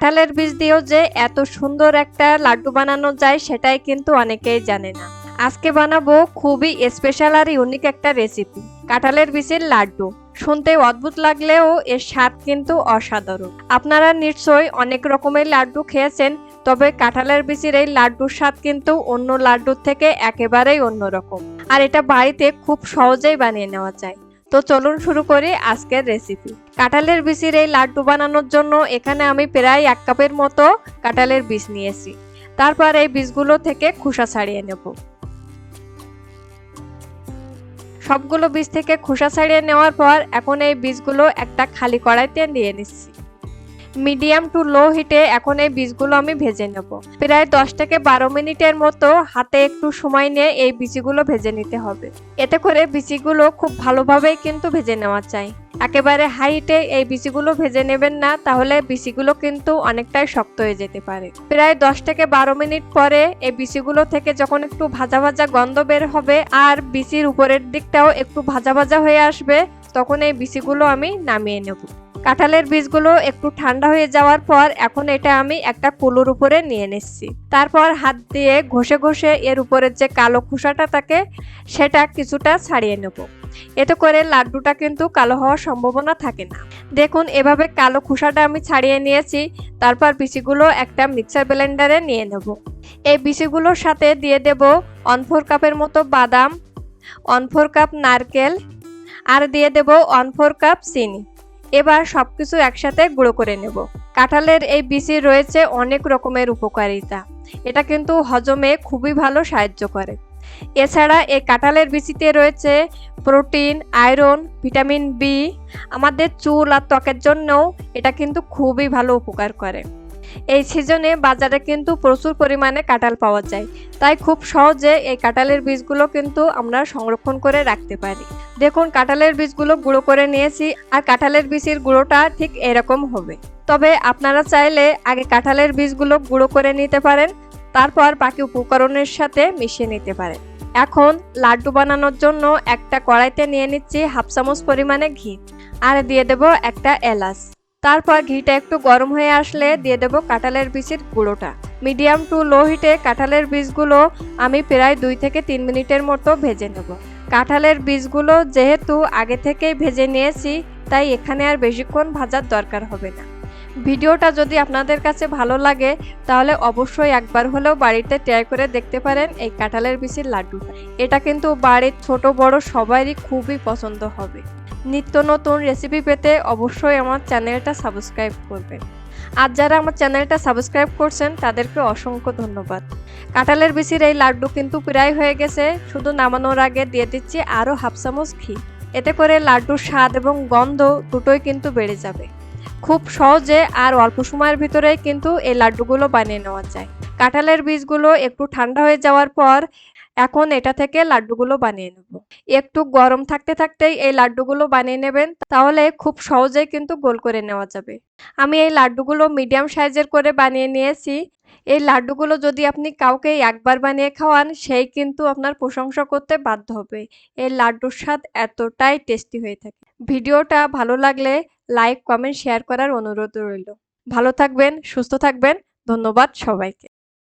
কাঁঠালের বীজ দিয়েও যে এত সুন্দর একটা লাড্ডু বানানো যায় সেটাই কিন্তু অনেকেই জানে না। আজকে বানাবো খুবই স্পেশাল আর ইউনিক একটা রেসিপি কাঁঠালের বীজের লাড্ডু। শুনতে অদ্ভুত লাগলেও এর স্বাদ কিন্তু অসাধারণ। আপনারা নিশ্চয়ই অনেক রকমের লাড্ডু খেয়েছেন, তবে কাঁঠালের বীজের এই লাড্ডুর স্বাদ কিন্তু অন্য লাড্ডুর থেকে একেবারেই অন্যরকম। আর এটা বাড়িতে খুব সহজেই বানিয়ে নেওয়া যায়। তো চলুন শুরু করি আজকের রেসিপি কাঁঠালের বীজের এই লাড্ডু বানানোর জন্য এখানে আমি প্রায় এক কাপের মতো কাঁঠালের বীজ নিয়েছি। তারপর এই বীজগুলো থেকে খোসা ছাড়িয়ে নেব। সবগুলো বীজ থেকে খোসা ছাড়িয়ে নেওয়ার পর এখন এই বীজগুলো একটা খালি কড়াইতে নিয়ে নিচ্ছি। মিডিয়াম টু লো হিটে এখন এই বীজগুলো আমি ভেজে নেব। প্রায় দশ থেকে বারো মিনিটের মতো হাতে একটু সময় নিয়ে এই বিচিগুলো ভেজে নিতে হবে। এতে করে বিচিগুলো খুব ভালোভাবেই কিন্তু ভেজে নেওয়া চাই একেবারে হাইটে এই বিচিগুলো ভেজে নেবেন না, তাহলে বিচিগুলো কিন্তু অনেকটাই শক্ত হয়ে যেতে পারে। প্রায় দশ থেকে বারো মিনিট পরে এই বিচিগুলো থেকে যখন একটু ভাজা ভাজা গন্ধ বের হবে আর বিচির উপরের দিকটাও একটু ভাজা ভাজা হয়ে আসবে, তখন এই বিচিগুলো আমি নামিয়ে নেব। কাঁঠালের বীজগুলো একটু ঠান্ডা হয়ে যাওয়ার পর এখন এটা আমি একটা কুলোর উপরে নিয়ে নিচ্ছি। তারপর হাত দিয়ে ঘষে ঘষে এর উপরের যে কালো খোসাটা থাকে, সেটা কিছুটা ছাড়িয়ে নেব। এতে করে লাড্ডুটা কিন্তু কালো হওয়ার সম্ভাবনা থাকে না। দেখুন, এভাবে কালো খোসাটা আমি ছাড়িয়ে নিয়েছি, তারপর বিচিগুলো একটা মিক্সার ব্লেন্ডারে নিয়ে নেব। এই বিচিগুলোর সাথে দিয়ে দেব ওয়ান ফোর কাপের মতো বাদাম ওয়ান ফোর কাপ নারকেল, আর দিয়ে দেব ওয়ান ফোর কাপ চিনি। এবার সব কিছু একসাথে গুঁড়ো করে নেব। কাঁঠালের এই বিচি রয়েছে অনেক রকমের উপকারিতা। এটা কিন্তু হজমে খুবই ভালো সাহায্য করে। এছাড়া এই কাঁঠালের বিচিতে রয়েছে প্রোটিন, আয়রন, ভিটামিন বি। আমাদের চুল আর ত্বকের জন্যও এটা কিন্তু খুবই ভালো উপকার করে। এই সিজনে বাজারে কিন্তু প্রচুর পরিমাণে কাঁঠাল পাওয়া যায়। তাই খুব সহজে এই কাঁঠালের বীজগুলো কিন্তু আমরা সংরক্ষণ করে রাখতে পারি। দেখুন, কাঁঠালের বীজগুলো গুঁড়ো করে নিয়েছি আর কাঁঠালের বীজের গুঁড়োটা ঠিক এরকম হবে। তবে আপনারা চাইলে আগে কাঁঠালের বীজগুলো গুঁড়ো করে নিতে পারেন, তারপর বাকি উপকরণের সাথে মিশিয়ে নিতে পারেন। এখন লাড্ডু বানানোর জন্য একটা কড়াইতে নিয়ে নিচ্ছি হাফ চামচ পরিমাণে ঘি। আর দিয়ে দেব একটা এলাচ। তারপর ঘিটা একটু গরম হয়ে আসলে দিয়ে দেব কাঁঠালের বীজের গুঁড়োটা। মিডিয়াম টু লো হিটে কাঁঠালের বীজগুলো আমি প্রায় দুই থেকে তিন মিনিটের মতো ভেজে নেব। কাঁঠালের বীজগুলো যেহেতু আগে থেকেই ভেজে নিয়েছি, তাই এখানে আর বেশিক্ষণ ভাজার দরকার হবে না। ভিডিওটা যদি আপনাদের কাছে ভালো লাগে, তাহলে অবশ্যই একবার হলেও বাড়িতে ট্রাই করে দেখতে পারেন এই কাঁঠালের বীজের লাড্ডুটা। এটা কিন্তু বাড়ির ছোট বড় সবারই খুবই পছন্দ হবে। নিত্য নতুন রেসিপি পেতে অবশ্যই আমার চ্যানেলটা সাবস্ক্রাইব করবেন। আর যারা আমার চ্যানেলটা সাবস্ক্রাইব করছেন, তাদেরকে অসংখ্য ধন্যবাদ। কাঁঠালের বিচির এই লাড্ডু কিন্তু প্রায় হয়ে গেছে। শুধু নামানোর আগে দিয়ে দিচ্ছি আরও হাফ চামচ ঘি। এতে করে লাড্ডুর স্বাদ এবং গন্ধ দুটোই কিন্তু বেড়ে যাবে। খুব সহজে আর অল্প সময়ের ভিতরে কিন্তু এই লাড্ডুগুলো বানিয়ে নেওয়া যায়। কাঁঠালের বীজগুলো একটু ঠান্ডা হয়ে যাওয়ার পর এখন এটা থেকে লাড্ডুগুলো বানিয়ে নেব। একটু গরম থাকতে থাকতেই এই লাড্ডুগুলো বানিয়ে নেবেন, তাহলে খুব সহজেই কিন্তু গোল করে নেওয়া যাবে। আমি এই লাড্ডুগুলো মিডিয়াম সাইজের করে বানিয়ে নিয়েছি। এই লাড্ডুগুলো যদি আপনি কাউকে একবার বানিয়ে খাওয়ান, সেই কিন্তু আপনার প্রশংসা করতে বাধ্য হবে। এই লাড্ডুর স্বাদ এতটাই টেস্টি হয়ে থাকে। ভিডিওটা ভালো লাগলে লাইক কমেন্ট শেয়ার করার অনুরোধ রইল। ভালো থাকবেন, সুস্থ থাকবেন। ধন্যবাদ সবাইকে।